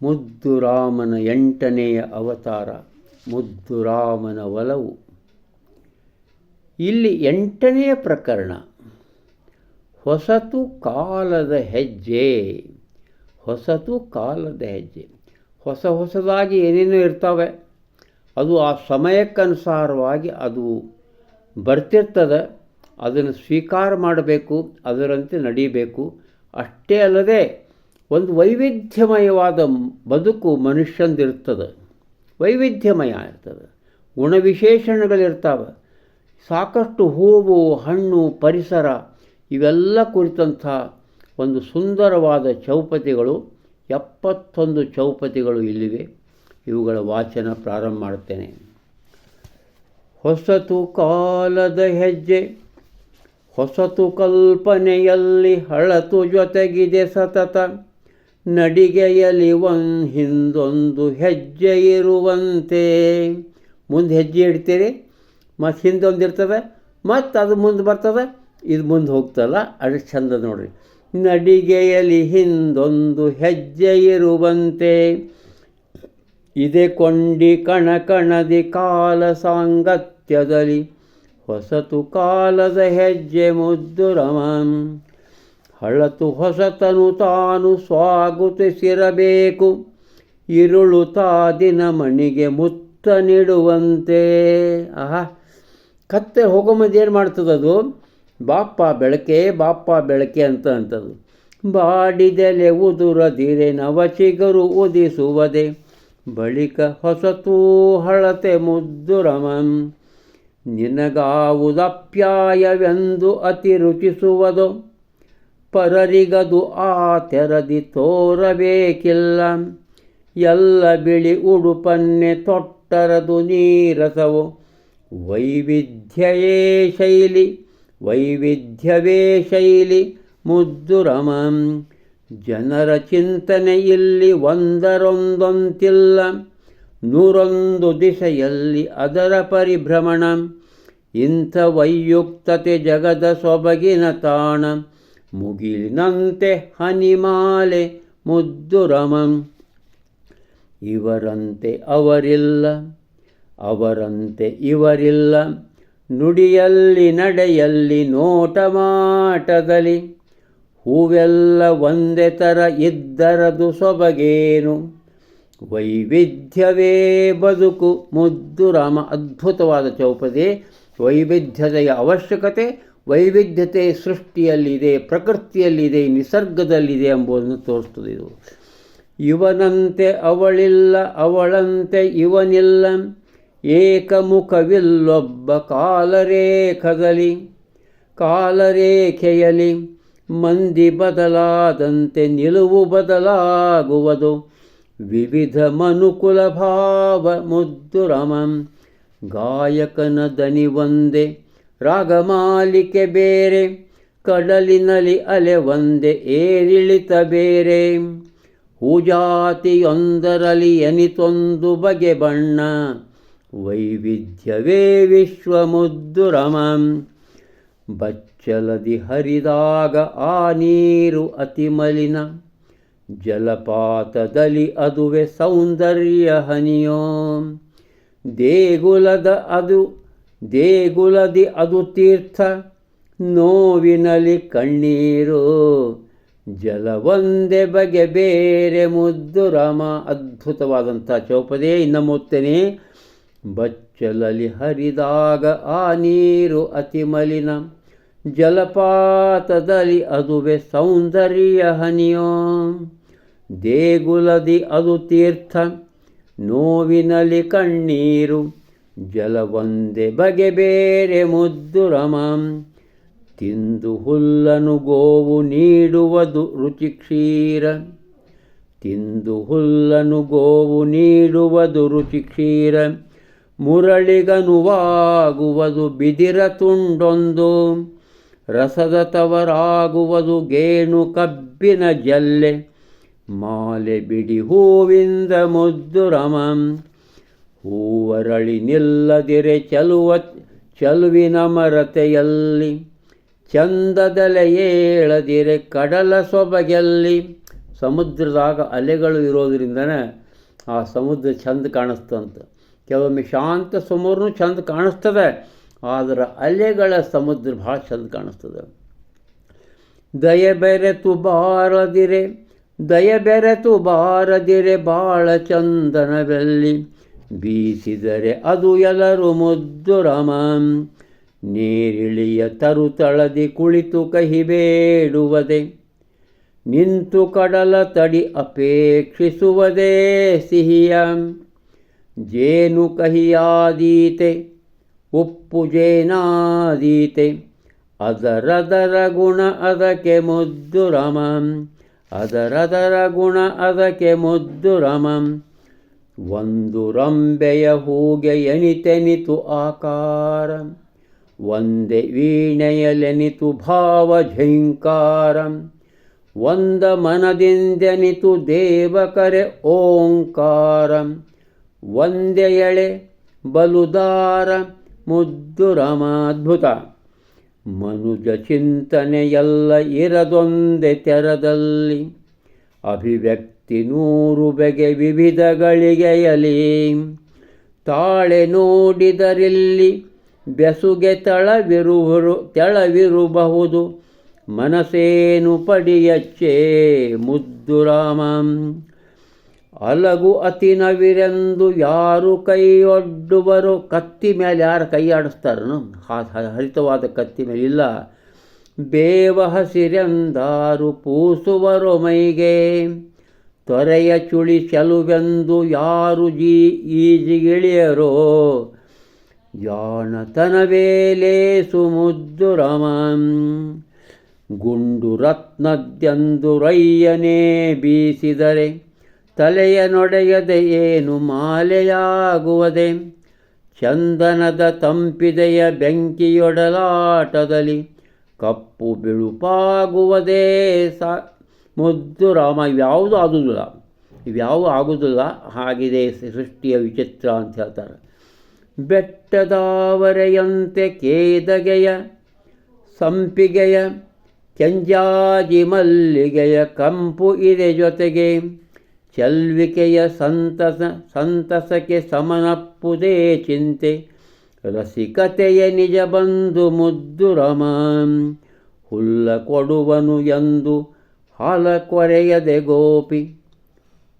ಮುದ್ದು ರಾಮನ ಎಂಟನೆಯ ಅವತಾರ ಮುದ್ದು ರಾಮನ ಒಲವು ಇಲ್ಲಿ ಎಂಟನೆಯ ಪ್ರಕರಣ ಹೊಸತು ಕಾಲದ ಹೆಜ್ಜೆ ಹೊಸತು ಕಾಲದ ಹೆಜ್ಜೆ ಹೊಸ ಹೊಸದಾಗಿ ಏನೇನೋ ಇರ್ತವೆ ಅದು ಆ ಸಮಯಕ್ಕನುಸಾರವಾಗಿ ಅದು ಬರ್ತಿರ್ತದೆ, ಅದನ್ನು ಸ್ವೀಕಾರ ಮಾಡಬೇಕು, ಅದರಂತೆ ನಡೀಬೇಕು. ಅಷ್ಟೇ ಅಲ್ಲದೆ ಒಂದು ವೈವಿಧ್ಯಮಯವಾದ ಬದುಕು ಮನುಷ್ಯಂದಿರ್ತದೆ. ವೈವಿಧ್ಯಮಯ ಇರ್ತದೆ. ಗುಣವಿಶೇಷಣಗಳಿರ್ತಾವೆ ಸಾಕಷ್ಟು ಹೂವು, ಹಣ್ಣು, ಪರಿಸರ ಇವೆಲ್ಲ ಕುರಿತಂಥ ಒಂದು ಸುಂದರವಾದ ಚೌಪತಿಗಳು, ಎಪ್ಪತ್ತೊಂದು ಚೌಪತಿಗಳು ಇಲ್ಲಿವೆ. ಇವುಗಳ ವಾಚನ ಪ್ರಾರಂಭ ಮಾಡುತ್ತೇನೆ. ಹೊಸತು ಕಾಲದ ಹೆಜ್ಜೆ, ಹೊಸತು ಕಲ್ಪನೆಯಲ್ಲಿ ಹಳತು ಜೊತೆಗಿದೆ ಸತತ. ನಡಿಗೆಯಲ್ಲಿ ಒಂದು ಹಿಂದೊಂದು ಹೆಜ್ಜೆ ಇರುವಂತೆ. ಮುಂದೆ ಹೆಜ್ಜೆ ಇಡ್ತೀರಿ? ಮತ್ತು ಹಿಂದೊಂದು ಇರ್ತದೆ ಮತ್ತು ಅದು ಮುಂದೆ ಬರ್ತದೆ, ಇದು ಮುಂದೆ ಹೋಗ್ತಲ್ಲ ಅದು ಚಂದ ನೋಡಿರಿ. ನಡಿಗೆಯಲ್ಲಿ ಹಿಂದೊಂದು ಹೆಜ್ಜೆ ಇರುವಂತೆ. ಇದೆ ಕೊಂಡಿ ಕಣ ಕಣದಿ ಕಾಲ ಸಾಂಗತ್ಯದಲ್ಲಿ ಹೊಸತು ಕಾಲದ ಹೆಜ್ಜೆ ಮುದ್ದು ರಮನ್ ಹಳತು ಹೊಸತನು ತಾನು ಸ್ವಾಗತಿಸಿರಬೇಕು. ಇರುಳು ತಾದಿನ ಮಣಿಗೆ ಮುತ್ತ ನೀಡುವಂತೆ. ಆಹಾ, ಕತ್ತೆ ಹೋಗೋ ಏನು ಮಾಡ್ತದದು ಬಾಪ್ಪ ಬೆಳಕೆ ಬಾಪ್ಪ ಬೆಳಕೆ ಅಂತ ಅಂತದು. ಬಾಡಿದೆಲೆ ಉದುರದಿರೆ ನವಚಿಗರು ಉದಿಸುವುದೇ. ಬಳಿಕ ಹೊಸತೂ ಹಳತೆ ಮುದ್ದುರಮಂ ನಿನಗಾವುದಪ್ಯಾಯವೆಂದು ಅತಿ ರುಚಿಸುವುದು. ಪರರಿಗದು ಆ ತೆರದಿ ತೋರಬೇಕಿಲ್ಲ. ಎಲ್ಲ ಬಿಳಿ ಉಡುಪನ್ನೆ ತೊಟ್ಟರದು ನೀರಸವು. ವೈವಿಧ್ಯವೇ ಶೈಲಿ ವೈವಿಧ್ಯವೇ ಶೈಲಿ ಮುದ್ದು ರಮನ್ ಜನರ ಚಿಂತನೆ ಇಲ್ಲಿ ಒಂದರೊಂದೊಂತಿಲ್ಲ ನೂರೊಂದು ದಿಶೆಯಲ್ಲಿ ಅದರ ಪರಿಭ್ರಮಣ. ಇಂಥ ವೈಯುಕ್ತತೆ ಜಗದ ಸೊಬಗಿನ ತಾಣ. ಮುಗಿಲಿನಂತೆ ಹನಿಮಾಲೆ ಮುದ್ದುರಮಂ. ಇವರಂತೆ ಅವರಿಲ್ಲ. ಅವರಂತೆ ಇವರಿಲ್ಲ. ನುಡಿಯಲ್ಲಿ ನಡೆಯಲ್ಲಿ ನೋಟ ಮಾಟದಲ್ಲಿ ಹೂವೆಲ್ಲ ಒಂದೇ ಥರ ಇದ್ದರದು ಸೊಬಗೇನು? ವೈವಿಧ್ಯವೇ ಬದುಕು. ಮುದ್ದು ರಾಮ, ಅದ್ಭುತವಾದ ಚೌಪದಿ. ವೈವಿಧ್ಯತೆಯ ಅವಶ್ಯಕತೆ, ವೈವಿಧ್ಯತೆ ಸೃಷ್ಟಿಯಲ್ಲಿದೆ, ಪ್ರಕೃತಿಯಲ್ಲಿದೆ, ನಿಸರ್ಗದಲ್ಲಿದೆ ಎಂಬುದನ್ನು ತೋರಿಸ್ತದೆ ಇದು. ಇವನಂತೆ ಅವಳಿಲ್ಲ, ಅವಳಂತೆ ಇವನಿಲ್ಲ. ಏಕಮುಖವಿಲ್ಲೊಬ್ಬ ಕಾಲರೇಖದಲ್ಲಿ, ಕಾಲರೇಖೆಯಲ್ಲಿ. ಮಂದಿ ಬದಲಾದಂತೆ ನಿಲುವು ಬದಲಾಗುವುದು. ವಿವಿಧ ಮನುಕುಲ ಭಾವ ಮುದ್ದು ರಮಂ. ಗಾಯಕನ ದನಿ ಒಂದೇ ರಾಗಮಾಲಿಕೆ ಬೇರೆ. ಕಡಲಿನಲ್ಲಿ ಅಲೆ ಒಂದೇ, ಏರಿಳಿತ ಬೇರೆ. ಹೂಜಾತಿಯೊಂದರಲ್ಲಿ ಎನಿತೊಂದು ಬಗೆ ಬಣ್ಣ. ವೈವಿಧ್ಯವೇ ವಿಶ್ವ ಮುದ್ದು ರಮನ್ ಬಚ್ಚಲದಿ ಹರಿದಾಗ ಆ ನೀರು ಅತಿ ಮಲಿನ. ಜಲಪಾತದಲ್ಲಿ ಅದುವೆ ಸೌಂದರ್ಯ ಹನಿಯೋ. ದೇಗುಲದ ಅದು, ದೇಗುಲದಿ ಅದು ತೀರ್ಥ. ನೋವಿನಲಿ ಕಣ್ಣೀರು, ಜಲವೊಂದೇ ಬಗೆ ಬೇರೆ ಮುದ್ದು. ರಾಮ ಅದ್ಭುತವಾದಂಥ ಚೌಪದೇ ಇನ್ನು ಮುತ್ತೇನೆ ಬಚ್ಚಲಲ್ಲಿ ಹರಿದಾಗ ಆ ನೀರು ಅತಿ ಮಲಿನ. ಜಲಪಾತದಲ್ಲಿ ಅದುವೆ ಸೌಂದರ್ಯ ಹನಿಯೋ. ದೇಗುಲದಿ ಅದು ತೀರ್ಥ, ನೋವಿನಲ್ಲಿ ಕಣ್ಣೀರು, ಜಲವೊಂದೇ ಬಗೆ ಬೇರೆ ಮುದ್ದು ರಮಂ. ತಿಂದು ಹುಲ್ಲನು ಗೋವು ನೀಡುವುದು ರುಚಿ ಕ್ಷೀರ ತಿಂದು ಹುಲ್ಲನು ಗೋವು ನೀಡುವುದು ರುಚಿ ಕ್ಷೀರ ಮುರಳಿಗನುವಾಗುವುದು ಬಿದಿರ ತುಂಡೊಂದು. ರಸದ ತವರಾಗುವುದು ಗೇಣು ಕಬ್ಬಿನ ಜಲ್ಲೆ. ಮಾಲೆ ಬಿಡಿ ಹೂವಿಂದ ಮುದ್ದು ರಮಂ. ಹೂವರಳಿ ನಿಲ್ಲದಿರೆ ಚಲುವ, ಚಲುವಿನ ಮರತೆಯಲ್ಲಿ. ಚಂದದಲೆ ಏಳದಿರೆ ಕಡಲ ಸೊಬಗೆಲ್ಲಿ. ಸಮುದ್ರದಾಗ ಅಲೆಗಳು ಇರೋದ್ರಿಂದನೇ ಆ ಸಮುದ್ರ ಚಂದ ಕಾಣಿಸ್ತಂತ. ಕೆಲವೊಮ್ಮೆ ಶಾಂತ ಸಮುದ್ರನೂ ಚಂದ ಕಾಣಿಸ್ತದೆ. ಆದರೆ ಅಲೆಗಳ ಸಮುದ್ರ ಭಾಳ ಚಂದ ಕಾಣಿಸ್ತದೆ. ದಯ ಬೆರೆತು ಬಾರದಿರೆ, ದಯ ಬೆರೆತು ಬಾರದಿರೆ ಬಾಳ ಚಂದನವೆಲ್ಲಿ. ಬೀಸಿದರೆ ಅದು ಎಲ್ಲರೂ ಮುದ್ದು ರಮ. ನೀರಿಳಿಯ ತರುತಳದಿ ಕುಳಿತು ಕಹಿಬೇಡುವುದೇ ನಿಂತು ಕಡಲ ತಡಿ ಅಪೇಕ್ಷಿಸುವುದೇ ಸಿಹಿಯ. ಜೇನು ಕಹಿಯಾದೀತೆ ಉಪ್ಪು ಜೇನಾದೀತೆ ಅದರದರ ಗುಣ ಅದಕ್ಕೆ ಮುದ್ದು ರಮಂ. ಅದರದರ ಗುಣ ಅದಕ್ಕೆ ಮುದ್ದು ರಮಂ. ಒಂದು ರಂಬೆಯ ಹೂಗೆ ಎನಿತೆನಿತು ಆಕಾರ. ಒಂದೇ ವೀಣೆಯಲೆನಿತು ಭಾವ ಝಂಕಾರ. ಒಂದ ಮನದಿಂದೆನಿತು ದೇವಕರೆ ಓಂಕಾರ. ಒಂದೇ ಎಳೆ ಬಲುದಾರ. ಮುದ್ದು ರಮಾದ್ಭುತ. ಮನುಜ ಚಿಂತನೆಯೆಲ್ಲ ಇರದೊಂದೇ ತೆರದಲ್ಲಿ. ಅಭಿವ್ಯಕ್ತಿ ನೂರು ಬಗೆ ವಿವಿಧಗಳಿಗೆಯಲಿ. ತಾಳೆ ನೋಡಿದರಿಲ್ಲಿ ಬೆಸುಗೆ ತಳವಿರುವರು, ತೆಳವಿರಬಹುದು. ಮನಸೇನು ಪಡಿಯಚ್ಚೇ ಮುದ್ದು ರಾಮಂ. ಅಲಗು ಅತಿ ನವಿರೆಂದು ಯಾರು ಕೈಯೊಡ್ಡುವರು? ಕತ್ತಿ ಮೇಲೆ ಯಾರು ಕೈ ಆಡಿಸ್ತಾರನು ಹರಿತವಾದ ಕತ್ತಿ ಮೇಲೆ ಇಲ್ಲ. ಬೇವ ಹಸಿರೆಂದಾರು ಪೂಸುವರು ಮೈಗೆ. ತೊರೆಯ ಚುಳಿ ಚಲುವೆಂದು ಯಾರು ಜೀ ಈಜಿಗಿಳಿಯರೋ ಜಾಣತನವೇಲೇಸು ಮುದ್ದು ರಮಂ. ಗುಂಡು ರತ್ನದ್ಯಂದು ರಯ್ಯನೇ ಬೀಸಿದರೆ ತಲೆಯ ನೊಡೆಯದೆ ಏನು ಮಾಲೆಯಾಗುವುದೇ? ಚಂದನದ ತಂಪಿದೆಯ ಬೆಂಕಿಯೊಡಲಾಟದಲ್ಲಿ ಕಪ್ಪು ಬಿಳುಪಾಗುವುದೇ? ಸಾ, ಮುದ್ದು ರಾಮ, ಇವ್ಯಾವುದು ಆಗುವುದಿಲ್ಲ ಇವ್ಯಾವು ಆಗುವುದಿಲ್ಲ ಹಾಗಿದೆ ಸೃಷ್ಟಿಯ ವಿಚಿತ್ರ ಅಂತ ಹೇಳ್ತಾರೆ. ಬೆಟ್ಟದಾವರೆಯಂತೆ ಕೇದಗೆಯ, ಸಂಪಿಗೆಯ, ಕೆಂಜಾಜಿ ಮಲ್ಲಿಗೆಯ ಕಂಪು ಇದೆ ಜೊತೆಗೆ ಚಲ್ವಿಕೆಯ ಸಂತಸ, ಸಂತಸಕ್ಕೆ ಸಮನಪ್ಪುದೇ ಚಿಂತೆ. ರಸಿಕತೆಯ ನಿಜ ಬಂದು ಮುದ್ದು ರಮಾಂ. ಹುಲ್ಲ ಕೊಡುವನು ಎಂದು ಹಾಲ ಕೊರೆಯದೆ ಗೋಪಿ.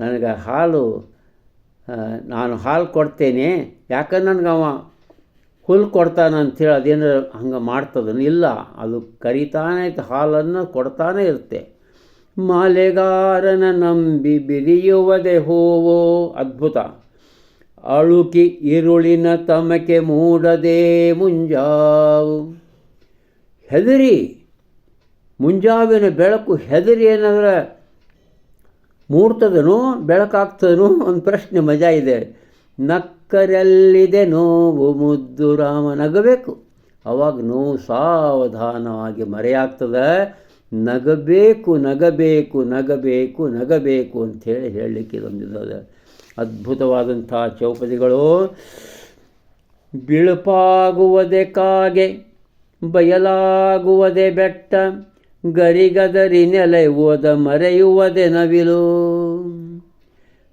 ನನಗೆ ಹಾಲು ನಾನು ಹಾಲು ಕೊಡ್ತೇನೆ. ಯಾಕಂದ್ರೆ ನನಗೆ ಅವ ಹುಲ್ಲು ಕೊಡ್ತಾನೆ ಅಂಥೇಳಿ ಅದೇನು ಹಂಗೆ ಮಾಡ್ತದನು ಇಲ್ಲ. ಅದು ಕರಿತಾನೆ ಹಾಲನ್ನು ಕೊಡ್ತಾನೆ ಇರುತ್ತೆ. ಮಾಲೆಗಾರನ ನಂಬಿ ಬಿರಿಯುವದೆ ಹೋವೋ ಅದ್ಭುತ. ಅಳುಕಿ ಇರುಳಿನ ತಮಕೆ ಮೂಡದೆ ಮುಂಜಾವು. ಹೆದರಿ. ಮುಂಜಾವಿನ ಬೆಳಕು ಹೆದರಿ ಏನಾದ್ರೆ ಮೂಡ್ತದನೋ ಬೆಳಕಾಗ್ತದನೋ ಒಂದು ಪ್ರಶ್ನೆ ಮಜಾ ಇದೆ. ನಕ್ಕರೆಲ್ಲಿದೆ ನೋವು ಮುದ್ದು ರಾಮನಗಬೇಕು ಅವಾಗ ನೋವು ಸಾವಧಾನವಾಗಿ ಮರೆಯಾಗ್ತದೆ. ನಗಬೇಕು ನಗಬೇಕು ನಗಬೇಕು ನಗಬೇಕು ಅಂಥೇಳಿ ಹೇಳಲಿಕ್ಕೆ ಬಂದಿದ್ದಾರೆ ಅದ್ಭುತವಾದಂಥ ಚೌಪದಿಗಳು. ಬಿಳುಪಾಗುವುದೇ ಕಾಗೆ, ಬಯಲಾಗುವುದೇ ಬೆಟ್ಟ, ಗರಿಗದರಿ ನೆಲೆಯುವುದ ಮರೆಯುವುದೇ ನವಿಲು.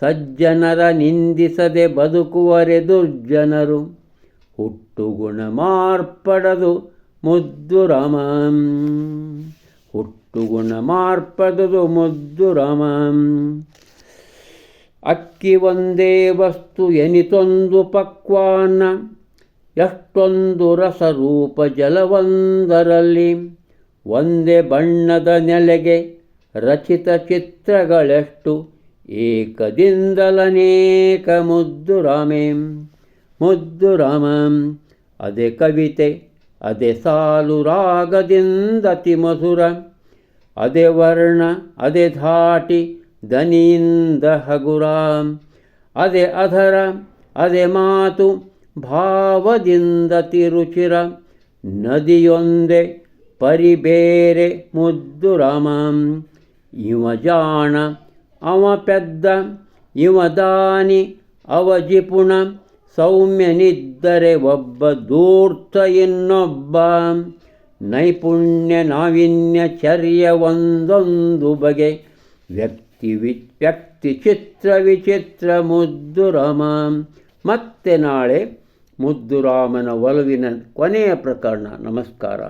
ಸಜ್ಜನರ ನಿಂದಿಸದೆ ಬದುಕುವರೆ ದುರ್ಜನರು, ಹುಟ್ಟು ಗುಣ ಮಾರ್ಪಡದು ಮುದ್ದು ರಾಮಂ. ಹುಟ್ಟು ಗುಣ ಮಾರ್ಪದದು ಮುದ್ದು ರಮ. ಅಕ್ಕಿ ಒಂದೇ ವಸ್ತು ಎನಿತೊಂದು ಪಕ್ವಾನ ಎಷ್ಟೊಂದು ರಸರೂಪ ಜಲವೊಂದರಲ್ಲಿ, ಒಂದೇ ಬಣ್ಣದ ನೆಲೆಗೆ ರಚಿತ ಚಿತ್ರಗಳೆಷ್ಟು, ಏಕದಿಂದಲನೇಕ ಮುದ್ದು ರಾಮೇಂ. ಮುದ್ದು ರಾಮಂ, ಅದೇ ಕವಿತೆ. ಅದೇ ಸಾಲು ರಾಗದಿಂದ ತಿಮಸುರ ಅದೇ ವರ್ಣ, ಅದೇ ಧಾಟಿ ದನಿಯಿಂದ ಹಗುರಾಂ, ಅದೇ ಅಧರ, ಅದೇ ಮಾತು ಭಾವದಿಂದ ತಿರುಚಿರ, ನದಿಯೊಂದೆ ಪರಿಬೇರೆ ಮುದ್ದು ರಾಮಂ. ಇವ ಜಾಣ, ಅವ ಪೆದ್ದ, ಇವ ದಾನಿ, ಅವ ಜಿಪುಣ ಸೌಮ್ಯನಿದ್ದರೆ ಒಬ್ಬ ದೂರ್ತ ಇನ್ನೊಬ್ಬ ನೈಪುಣ್ಯ ನಾವಿನ್ಯ ಚರ್ಯ ಒಂದೊಂದು ಬಗೆ. ವ್ಯಕ್ತಿ ವಿ ವ್ಯಕ್ತಿ ಚಿತ್ರ ವಿಚಿತ್ರ ಮುದ್ದುರಾಮ ಮತ್ತೆ ನಾಳೆ ಮುದ್ದುರಾಮನ ಒಲವಿನ ಕೊನೆಯ ಪ್ರಕರಣ. ನಮಸ್ಕಾರ.